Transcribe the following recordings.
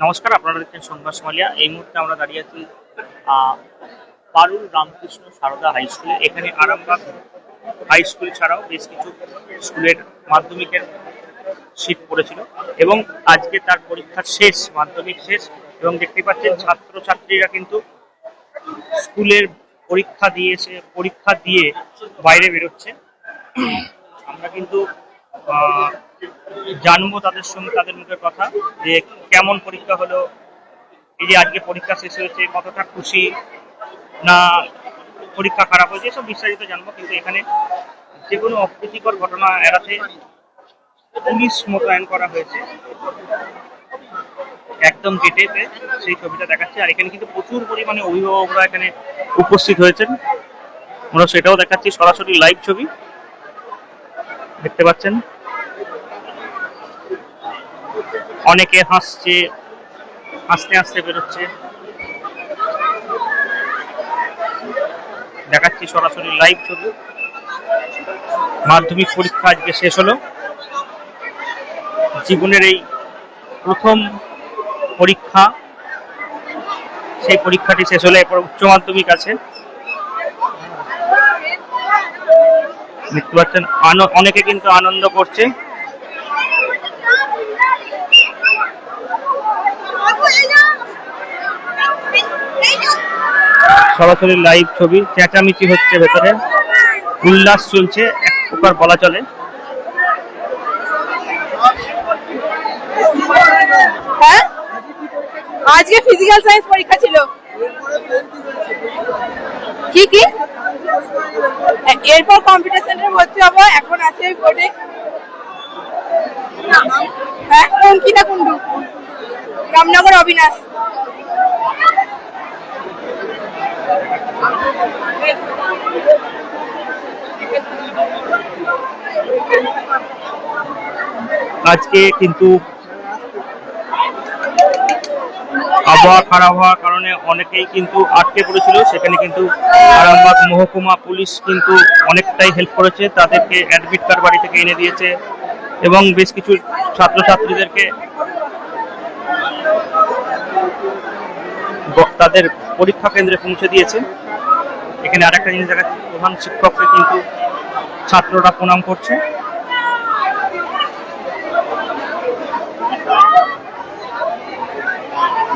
নমস্কার, আপনারা দেখছেন সন্ধ্যা সমালিয়া। এই মুহূর্তে আমরা দাঁড়িয়ে আছি পারুল রামকৃষ্ণ সারদা হাই স্কুলে। এখানে আরামবাগ হাই স্কুল ছাড়াও বেশ কিছু স্কুলের মাধ্যমিকের সিট পড়েছিল এবং আজকে তার পরীক্ষা শেষ, মাধ্যমিক শেষ এবং দেখতে পাচ্ছেন ছাত্রছাত্রীরা কিন্তু স্কুলের পরীক্ষা দিয়ে দিয়েছে পরীক্ষা দিয়ে বাইরে বেরোচ্ছে। আমরা কিন্তু জানব তাদের সঙ্গে, তাদের মুখের কথা, যে কেমন পরীক্ষা হলো, এই যে আজকে পরীক্ষা শেষ হয়েছে, কতটা খুশি না পরীক্ষা খারাপ হয়েছে সব বিস্তারিত জানব, কিন্তু এখানে যে কোনো অপ্রীতিকর ঘটনা এড়াতে পুলিশ মোতায়েন করা হয়েছে। একদম গেটেতে সেই ছবিটা দেখাচ্ছে, আর এখানে কিন্তু প্রচুর পরিমাণে অভিভাবকরা এখানে উপস্থিত হয়েছেন। আমরা সেটাও দেখাচ্ছি, সরাসরি লাইভ ছবি। দেখতে পাচ্ছেন? অনেকে হাসছে, হাসতে হাসতে বেরোচ্ছে। দেখাচ্ছি সরাসরি লাইভ ছবি। মাধ্যমিক পরীক্ষা আজকে শেষ হলো। জীবনের এই প্রথম পরীক্ষা, সেই পরীক্ষাটি শেষ হলে এরপর উচ্চ মাধ্যমিক আছে। দেখতে পাচ্ছেন অনেকে কিন্তু আনন্দ করছে। সরাসরি লাইভ ছবি, চেঁচামেচি হচ্ছে ভেতরে। উল্লাস চলছে, এক প্রকার বলা চলে। হ্যাঁ? আজকে ফিজিক্যাল সায়েন্স পরীক্ষা ছিল। কি কি? এরপর কম্পিউটার সেন্টারে ভর্তি হব, এখন আছে বোর্ডে হ্যাঁ? অঙ্কিতা কুন্ডু রামনগর অবিনাশ। আজকে কিন্তু আবহাওয়া খারাপ হওয়ার কারণে অনেকেই কিন্তু আটকে পড়েছিল। সেখানে কিন্তু আরামবাগ মহকুমা পুলিশ কিন্তু অনেকটাই হেল্প করেছে। তাদেরকে অ্যাডমিট কার্ড বাড়ি থেকে এনে দিয়েছে এবং বেশ কিছু ছাত্রছাত্রীদেরকে তাদের পরীক্ষা কেন্দ্রে পৌঁছে দিয়েছে। এখানে আরেকটা জিনিস দেখাচ্ছি, প্রধান শিক্ষককে কিন্তু ছাত্ররা প্রণাম করছে।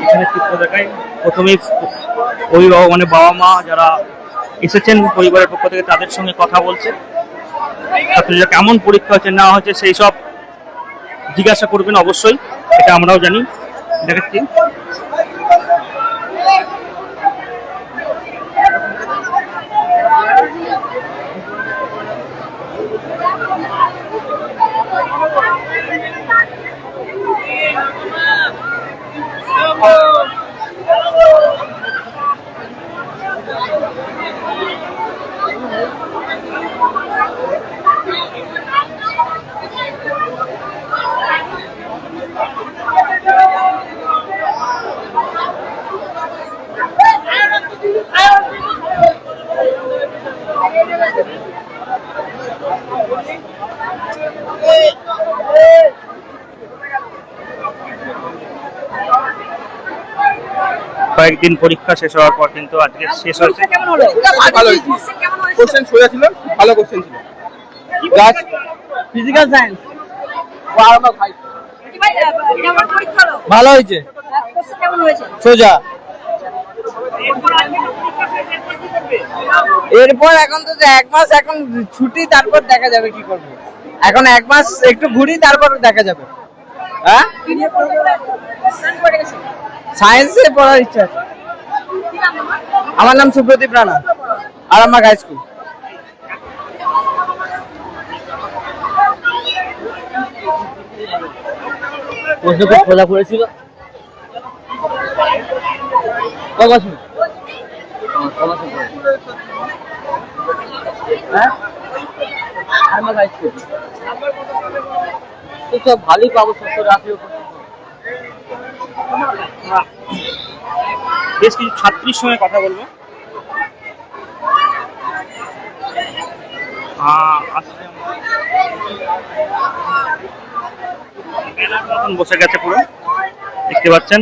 এখানে চিত্র দেখায় প্রথমেই অভিভাবক মানে বাবা মা যারা এসেছেন পরিবারের পক্ষ থেকে তাদের সঙ্গে কথা বলছে। ছাত্রীরা কেমন পরীক্ষা হচ্ছে, না হচ্ছে, সেই সব জিজ্ঞাসা করবেন অবশ্যই, এটা আমরাও জানি। দেখাচ্ছি। কয়েকদিন পরীক্ষা শেষ হওয়ার পর কিন্তু আজকে শেষ হয়েছে। ভালো হয়েছে। কোশ্চেন সোজা ছিল ভালো কোশ্চেন ছিল। ফিজিক্যাল সায়েন্স কেমন পরীক্ষা হলো? ভালো হয়েছে। সোজা। এরপর এখন তো যে এক মাস এখন ছুটি তারপর দেখা যাবে কি করব। এখন এক মাস একটু ঘুরি তারপর দেখা যাবে। হ্যাঁ? সায়েন্সে পড়ার ইচ্ছা আছে। আমার নাম সুপ্রদীপ রানা, আর আমার হাই স্কুল সব ভালোই পাবো, সত্তর আশি বেশ কিছু ছাত্রীর সঙ্গে কথা বলব। বসে গেছে পুরো দেখতে পাচ্ছেন।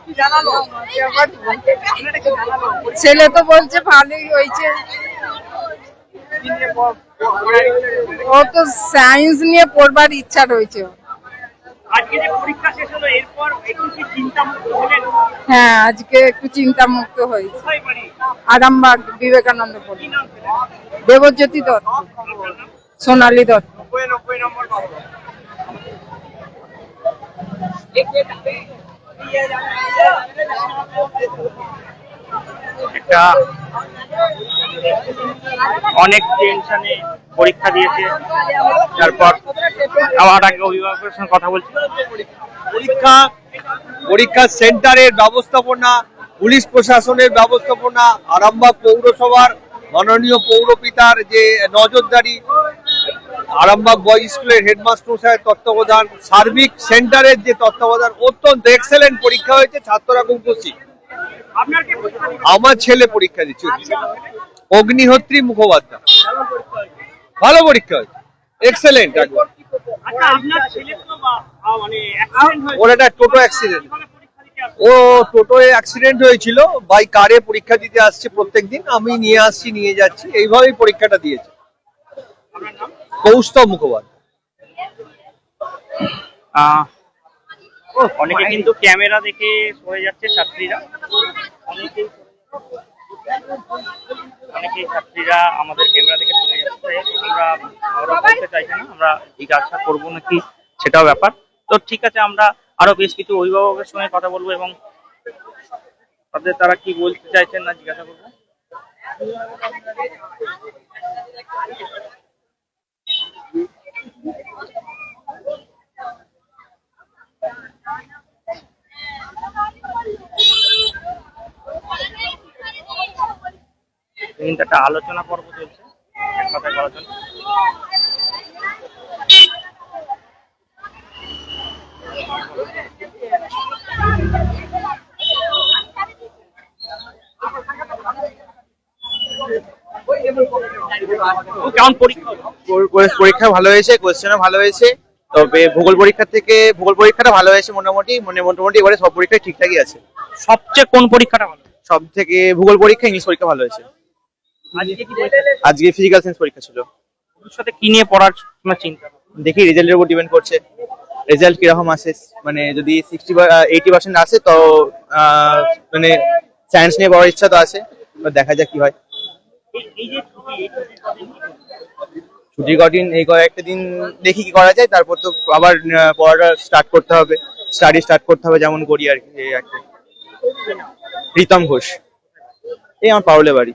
ছেলে তো বলছে ভালোই হয়েছে। ও তো সায়েন্স নিয়ে পড়বার ইচ্ছা রয়েছে। আজকে যে পরীক্ষা শেষ হলো এরপর একটু কি চিন্তা মুক্ত হলেন? হ্যাঁ আজকে একটু চিন্তা মুক্ত হয়েছে আরামবাগ বিবেকানন্দ ছিল? দেবজ্যোতি দত্ত। সোনালী দত্ত। নম্বর একটা অনেক টেনশনে পরীক্ষা দিয়েছে, তারপর আবার আগে অভিভাবকের সঙ্গে কথা বলছি। পরীক্ষা পরীক্ষা সেন্টারের ব্যবস্থাপনা, পুলিশ প্রশাসনের ব্যবস্থাপনা, আরামবাগ পৌরসভার মাননীয় পৌরপিতার যে নজরদারি আরামবাগ বয় স্কুলের হেডমাস্টার সাহেব তত্ত্বাবধান সার্বিক সেন্টারের যে তত্ত্বাবধান অত্যন্ত এক্সেলেন্ট পরীক্ষা হয়েছে ছাত্ররা খুব খুশি। আমার ছেলে পরীক্ষা দিচ্ছে অগ্নিহোত্রী মুখোপাধ্যায়। ভালো পরীক্ষা হয়েছে। এক্সেলেন্ট একবার। আচ্ছা মানে ওর একটা টোটো অ্যাক্সিডেন্ট ও টোটোয় অ্যাক্সিডেন্ট হয়েছিল বাই কারে পরীক্ষা দিতে আসছে প্রত্যেকদিন। আমি নিয়ে আসছি নিয়ে যাচ্ছি এইভাবেই পরীক্ষাটা দিয়েছে। কৌস্তব মুখোপাধ্যায়। অনেকে কিন্তু ক্যামেরা দেখে সরে যাচ্ছে ছাত্রীরা। অনেকেই অনেকেই ছাত্রীরা আমাদের ক্যামেরা দেখে সরে যাচ্ছে। আমরা আমরা বলতে চাইছি না আমরা জিজ্ঞাসা করব নাকি সেটাও ব্যাপার। তো ঠিক আছে আমরা আরও বেশ কিছু অভিভাবকের সঙ্গে কথা বলব এবং তাদের তারা কি বলতে চাইছেন না জিজ্ঞাসা করব। কিন্তু একটা আলোচনা পর্ব চলছে এক কথায় কেমন পরীক্ষা পরীক্ষা ভালো হয়েছে কোয়েশ্চেনও ভালো হয়েছে। তবে ভূগোল পরীক্ষা থেকে ভূগোল পরীক্ষাটা ভালো হয়েছে মোটামুটি মানে মোটামুটি এবারে সব পরীক্ষায় ঠিকঠাকই আছে। সবচেয়ে কোন পরীক্ষাটা ভালো? সব থেকে ভূগোল পরীক্ষা ইংলিশ পরীক্ষা ভালো হয়েছে। আজকে ফিজিক্যাল সায়েন্স পরীক্ষা ছিল। ভবিষ্যতে কি নিয়ে পড়ার চিন্তা? দেখি রেজাল্টের উপর ডিপেন্ড করছে। রেজাল্ট কীরকম আসে মানে যদি সিক্সটি এইটি পার্সেন্ট আসে তো মানে সায়েন্স নিয়ে পড়ার ইচ্ছা তো আছে দেখা যাক কি হয়। এই যে ছুটি কদিন এই কয়েকটা দিন দেখি কি করা যায় তারপর তো আবার পড়াটা স্টার্ট করতে হবে স্টাডি স্টার্ট করতে হবে যেমন করি আর কি এই কি প্রীতম ঘোষ এই আমার পাউলে বাড়ি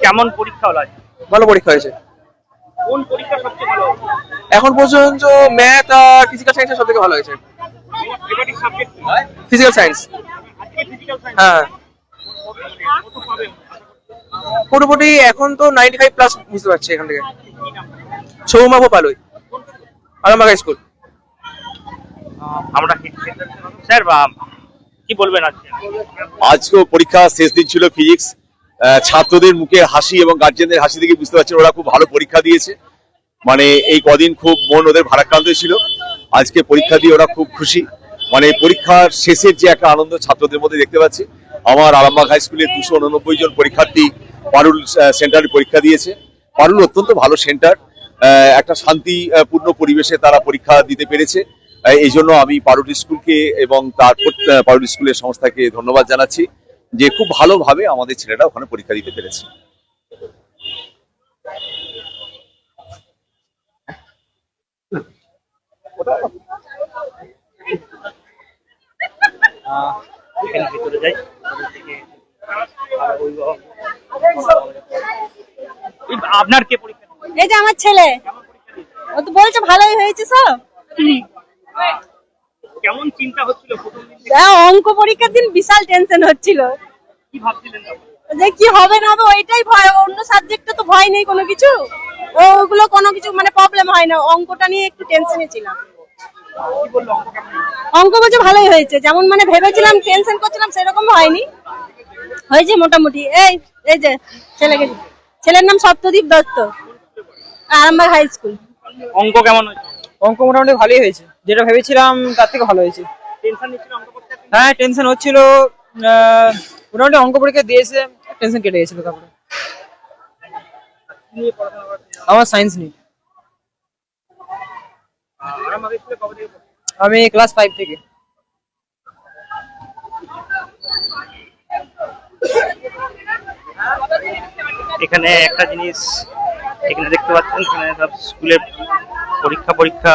কেমন পরীক্ষা হলো ভালো পরীক্ষা হয়েছে কোন পরীক্ষা সবচেয়ে ভালো? এখন পর্যন্ত ম্যাথ আর ফিজিক্যাল সায়েন্স সব থেকে ভালো হয়েছে। ফিজিক্যাল সায়েন্স আজকে ফিজিক্যাল সায়েন্স হ্যাঁ। পাবে মোটামুটি এখন তো নাইনটি ফাইভ প্লাস বুঝতে পারছি এখান থেকে। কি নাম সৌমা ভোপালই আরামবাগ স্কুল আমরা স্যার বা কি বলবেন আজকে? আজকেও পরীক্ষা শেষ দিন ছিল ফিজিক্স ছাত্রদের মুখে হাসি এবং গার্জেনদের হাসি দেখে বুঝতে পারছেন ওরা খুব ভালো পরীক্ষা দিয়েছে। মানে এই কদিন খুব মন ওদের ভারাক্রান্ত ছিল। আজকে পরীক্ষা দিয়ে ওরা খুব খুশি। মানে পরীক্ষার শেষের যে একটা আনন্দ ছাত্রদের মধ্যে দেখতে পাচ্ছি। আমার আরামবাগ হাই স্কুলের দুশো উননব্বই জন পরীক্ষার্থী পারুল সেন্টারে পরীক্ষা দিয়েছে। পারুল অত্যন্ত ভালো সেন্টার একটা শান্তিপূর্ণ পরিবেশে তারা পরীক্ষা দিতে পেরেছে। এই জন্য আমি পারুটি স্কুলকে এবং তার পারুটি স্কুলের সংস্থাকে ধন্যবাদ জানাচ্ছি। যে খুব ভালোভাবে আমাদের ছেলেরা ওখানে পরীক্ষা দিতে পেরেছে। ভিতরে যাই আপনার কে পরীক্ষা এই যে আমার ছেলে। ও তো বলছে ভালোই হয়েছে সব। কেমন চিন্তা হচ্ছিল প্রথম দিন হ্যাঁ, অঙ্ক পরীক্ষার দিন বিশাল টেনশন হচ্ছিল। কি ভাবছিলেন যে কি হবে না হবে ওইটাই ভয় অন্য সাবজেক্টে তো ভয় নেই কোনো কিছু। ওগুলো কোনো কিছু মানে প্রবলেম হয় না অঙ্কটা নিয়ে একটু টেনশনে ছিলাম। অঙ্ক বলছে ভালোই হয়েছে যেমন মানে ভেবেছিলাম টেনশন করছিলাম সেরকম হয়নি। হয়েছে মোটামুটি এই এই যে ছেলেকে ছেলের নাম সপ্তদীপ দত্ত আরামবাগ হাই স্কুল অঙ্ক কেমন হয়েছে? অঙ্ক মোটামুটি ভালোই হয়েছে। যেটা ভেবেছিলাম তার থেকে ভালো হয়েছে। হ্যাঁ টেনশন হচ্ছিল আহ, মোটামুটি অঙ্ক পরীক্ষা দিয়েছে টেনশন কেটে গেছিল তারপরে। আমার সায়েন্স নিয়ে? আমি ক্লাস ফাইভ থেকে। এখানে একটা জিনিস এখানে দেখতে পাচ্ছেন এখানে সব স্কুলের পরীক্ষা পরীক্ষা